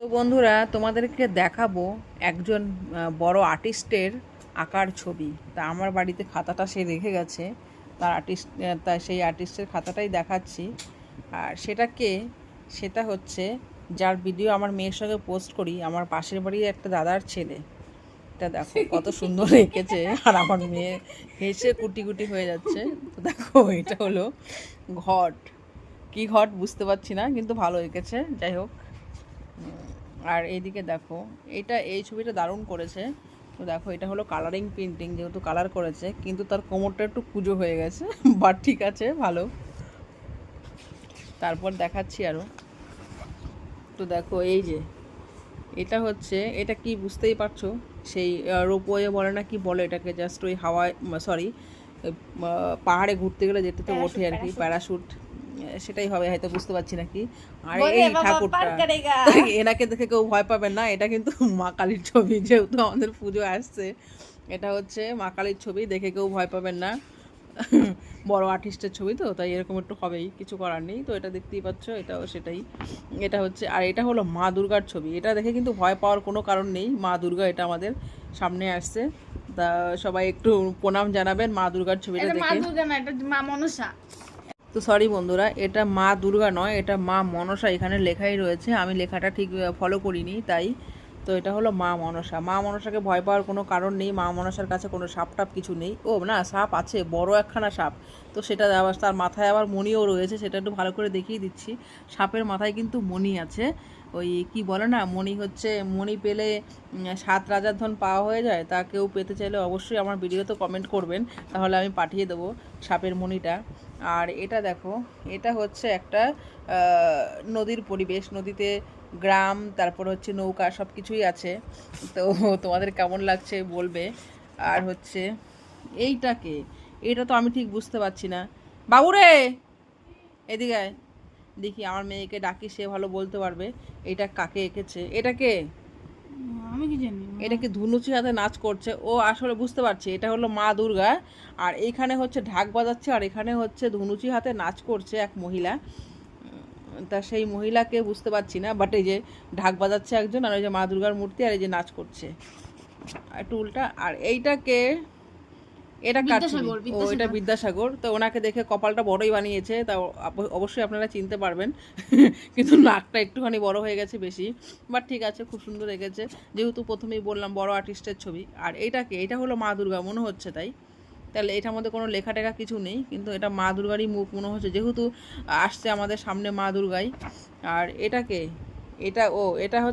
তো বন্ধুরা, তোমাদেরকে দেখাবো একজন বড় আর্টিস্টের আঁকার ছবি। তা আমার বাড়িতে খাতাটা সে রেখে গেছে। তার আর্টিস্ট তা সেই আর্টিস্টের খাতাটাই দেখাচ্ছি। আর সেটাকে, সেটা হচ্ছে, যার ভিডিও আমার মেয়ের সঙ্গে পোস্ট করি, আমার পাশের বাড়ির একটা দাদার ছেলে। এটা দেখো, কত সুন্দর এঁকেছে। আর আমার মেয়ে হেসে কুটি কুটি হয়ে যাচ্ছে। তো দেখো, এটা হলো ঘট। কি ঘট বুঝতে পারছি না, কিন্তু ভালো এঁকেছে। যাই হোক। আর এইদিকে দেখো এটা এই ছবিটা দারুণ করেছে। তো দেখো এটা হলো কালারিং পেন্টিং যেহেতু কালার করেছে কিন্তু তার কোমরটা একটু পুজো হয়ে গেছে বাট ঠিক আছে ভালো। তারপর দেখাচ্ছি আরও তো দেখো এই যে এটা হচ্ছে এটা কি বুঝতেই পারছ? সেই রোপওয়ে বলে না কি বলে এটাকে জাস্ট ওই হাওয়ায় সরি পাহাড়ে ঘুরতে গেলে যেটাতে ওঠে আর কি প্যারাশুট সেটাই হবে হয়তো বুঝতে পারছি না কি আর এই ঠাকুরটা এনাকে দেখে কেউ ভয় পাবেন না এটা কিন্তু মা কালীর ছবি যেহেতু আমাদের পুজো আসছে। এটা হচ্ছে মা কালীর ছবি দেখে কেউ ভয় পাবেন না। বড় আর্টিস্টের ছবি তো তাই এরকম একটু হবেই কিছু করার নেই। তো এটা দেখতেই পাচ্ছ এটাও সেটাই। এটা হচ্ছে আর এটা হলো মা দুর্গার ছবি। এটা দেখে কিন্তু ভয় পাওয়ার কোনো কারণ নেই মা দুর্গা এটা আমাদের সামনে আসছে। তা সবাই একটু প্রণাম জানাবেন মা দুর্গার ছবিটা এটা মা দেখে। দুর্গা না এটা মা মনসা। তো সরি বন্ধুরা, এটা মা দুর্গা নয়, এটা মা মনসা এখানে লেখাই রয়েছে। আমি লেখাটা ঠিক ফলো করিনি, তাই। তো এটা হলো মা মনসা। মা মনসাকে ভয় পাওয়ার কোনো কারণ নেই, মা মনসার কাছে কোনো সাপ টাপ কিছু নেই। ও না, সাপ আছে, বড় একখানা সাপ। তো সেটা আবার, তার মাথায় আবার মণিও রয়েছে, সেটা একটু ভালো করে দেখিয়ে দিচ্ছি। সাপের মাথায় কিন্তু মণি আছে। ওই কি বলে না, মণি হচ্ছে, মণি পেলে সাত রাজার ধন পাওয়া হয়ে যায়, তা কেউ পেতে চাইলে অবশ্যই আমার ভিডিওতে কমেন্ট করবেন। তাহলে আমি পাঠিয়ে দেবো সাপের মণিটা। আর এটা দেখো, এটা হচ্ছে একটা নদীর পরিবেশ, নদীতে গ্রাম, তারপর হচ্ছে নৌকা সব কিছুই আছে। তো তোমাদের কেমন লাগছে বলবে। আর হচ্ছে, এইটাকে, এটা তো আমি ঠিক বুঝতে পারছি না। বাবুরে! এদিকে দেখি আমার মেয়েকে ডাকি, সে ভালো বলতে পারবে। এটা কাকে এঁকেছে? এটাকে আমি কি জানি? এটা কি ধুনুচি হাতে নাচ করছে? ও আসলে বুঝতে পারছি, এটা হলো মা দুর্গা। আর এখানে হচ্ছে ঢাক বাজাচ্ছে, আর এখানে হচ্ছে ধুনুচি হাতে নাচ করছে এক মহিলা। তা সেই মহিলাকে বুঝতে পারছি না বাট এই যে ঢাক বাজাচ্ছে একজন, আর ওই যে মা দুর্গার মূর্তি, আর এই যে নাচ করছে। একটু উল্টা, আর এইটাকে এটা বিদ্যাসাগর, ও এটা বিদ্যাসাগর। তো ওনাকে দেখে কপালটা বড়ই বানিয়েছে তা অবশ্যই আপনারা চিনতে পারবেন। কিন্তু নাকটা একটুখানি বড় হয়ে গেছে বেশি। বাট ঠিক আছে খুব সুন্দর লেগেছে। যেহেতু প্রথমেই বললাম বড় আর্টিস্টের ছবি। আর এইটাকে এটা হলো মা দুর্গা মনে হচ্ছে তাই? তাহলে এটার মধ্যে কোনো লেখা টেখা কিছু নেই কিন্তু এটা মা দুর্গারই মুখ মনে হচ্ছে। যেহেতু আসছে আমাদের সামনে মা দুর্গাই আর এটাকে এটা ও এটা হচ্ছে